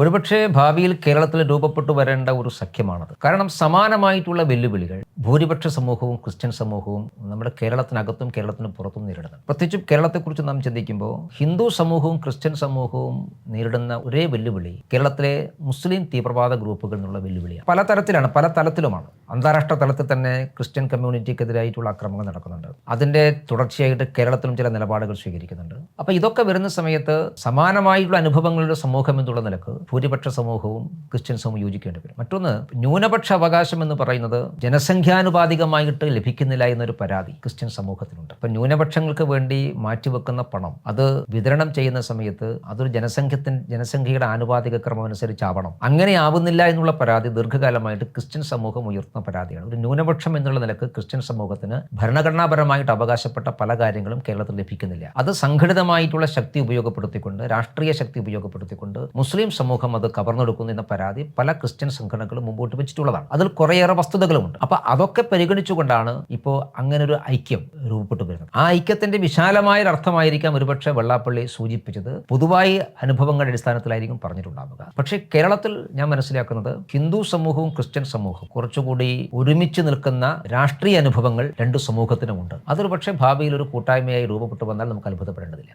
ഒരുപക്ഷെ ഭാവിയിൽ കേരളത്തിൽ രൂപപ്പെട്ടു വരേണ്ട ഒരു സഖ്യമാണത്. കാരണം സമാനമായിട്ടുള്ള വെല്ലുവിളികൾ ഭൂരിപക്ഷ സമൂഹവും ക്രിസ്ത്യൻ സമൂഹവും നമ്മുടെ കേരളത്തിനകത്തും കേരളത്തിന് പുറത്തും നേരിടുന്നു പ്രത്യേകിച്ചും കേരളത്തെക്കുറിച്ച് നാം ചിന്തിക്കുമ്പോൾ ഹിന്ദു സമൂഹവും ക്രിസ്ത്യൻ സമൂഹവും നേരിടുന്ന ഒരേ വെല്ലുവിളി കേരളത്തിലെ മുസ്ലിം തീവ്രവാദ ഗ്രൂപ്പുകൾ നിന്നുള്ള വെല്ലുവിളിയാണ്. പല തരത്തിലാണ് പല തലത്തിലുമാണ്. അന്താരാഷ്ട്ര തലത്തിൽ തന്നെ ക്രിസ്ത്യൻ കമ്മ്യൂണിറ്റിക്കെതിരായിട്ടുള്ള ആക്രമണങ്ങൾ നടക്കുന്നുണ്ട്. അതിന്റെ തുടർച്ചയായിട്ട് കേരളത്തിലും ചില നിലപാടുകൾ സ്വീകരിക്കുന്നുണ്ട്. അപ്പൊ ഇതൊക്കെ വരുന്ന സമയത്ത് സമാനമായിട്ടുള്ള അനുഭവങ്ങളുടെ സമൂഹം എന്നുള്ള നിലയ്ക്ക് ഭൂരിപക്ഷ സമൂഹവും ക്രിസ്ത്യൻ സമൂഹം യോജിക്കേണ്ടി വരും. മറ്റൊന്ന് ന്യൂനപക്ഷ അവകാശം എന്ന് പറയുന്നത് ജനസംഖ്യാനുപാതികമായിട്ട് ലഭിക്കുന്നില്ല എന്നൊരു പരാതി ക്രിസ്ത്യൻ സമൂഹത്തിനുണ്ട്. അപ്പൊ ന്യൂനപക്ഷങ്ങൾക്ക് വേണ്ടി മാറ്റിവെക്കുന്ന പണം അത് വിതരണം ചെയ്യുന്ന സമയത്ത് അതൊരു ജനസംഖ്യത്തിന് ജനസംഖ്യയുടെ ആനുപാതിക ക്രമം അനുസരിച്ചാവണം. അങ്ങനെ ആവുന്നില്ല എന്നുള്ള പരാതി ദീർഘകാലമായിട്ട് ക്രിസ്ത്യൻ സമൂഹം ഉയർത്തുന്ന പരാതിയാണ്. ഒരു ന്യൂനപക്ഷം എന്നുള്ള നിലയ്ക്ക് ക്രിസ്ത്യൻ സമൂഹത്തിന് ഭരണഘടനാപരമായിട്ട് അവകാശപ്പെട്ട പല കാര്യങ്ങളും കേരളത്തിൽ ലഭിക്കുന്നില്ല. അത് സംഘടിതമായിട്ടുള്ള ശക്തി ഉപയോഗപ്പെടുത്തിക്കൊണ്ട് രാഷ്ട്രീയ ശക്തി ഉപയോഗപ്പെടുത്തിക്കൊണ്ട് മുസ്ലിം സമൂഹം അത് കവർന്നെടുക്കുന്നു എന്ന പരാതി പല ക്രിസ്ത്യൻ സംഘടനകളും മുമ്പോട്ട് വെച്ചിട്ടുള്ളതാണ്. അതിൽ കുറേയേറെ വസ്തുതകളുമുണ്ട്. അപ്പൊ അതൊക്കെ പരിഗണിച്ചുകൊണ്ടാണ് ഇപ്പോൾ അങ്ങനെ ഒരു ഐക്യം രൂപപ്പെട്ടു വരുന്നത്. ആ ഐക്യത്തിന്റെ വിശാലമായ അർത്ഥമായിരിക്കാം ഒരുപക്ഷെ വെള്ളാപ്പള്ളി സൂചിപ്പിച്ചത്. പൊതുവായി അനുഭവങ്ങളുടെ അടിസ്ഥാനത്തിലായിരിക്കും പറഞ്ഞിട്ടുണ്ടാവുക. പക്ഷേ കേരളത്തിൽ ഞാൻ മനസ്സിലാക്കുന്നത് ഹിന്ദു സമൂഹവും ക്രിസ്ത്യൻ സമൂഹവും കുറച്ചുകൂടി ഒരുമിച്ച് നിൽക്കുന്ന രാഷ്ട്രീയ അനുഭവങ്ങൾ രണ്ട് സമൂഹത്തിനുമുണ്ട്. അതൊരു പക്ഷേ ഭാവിയിൽ ഒരു കൂട്ടായ്മയായി രൂപപ്പെട്ടു വന്നാൽ നമുക്ക് അത്ഭുതപ്പെടേണ്ടതില്ല.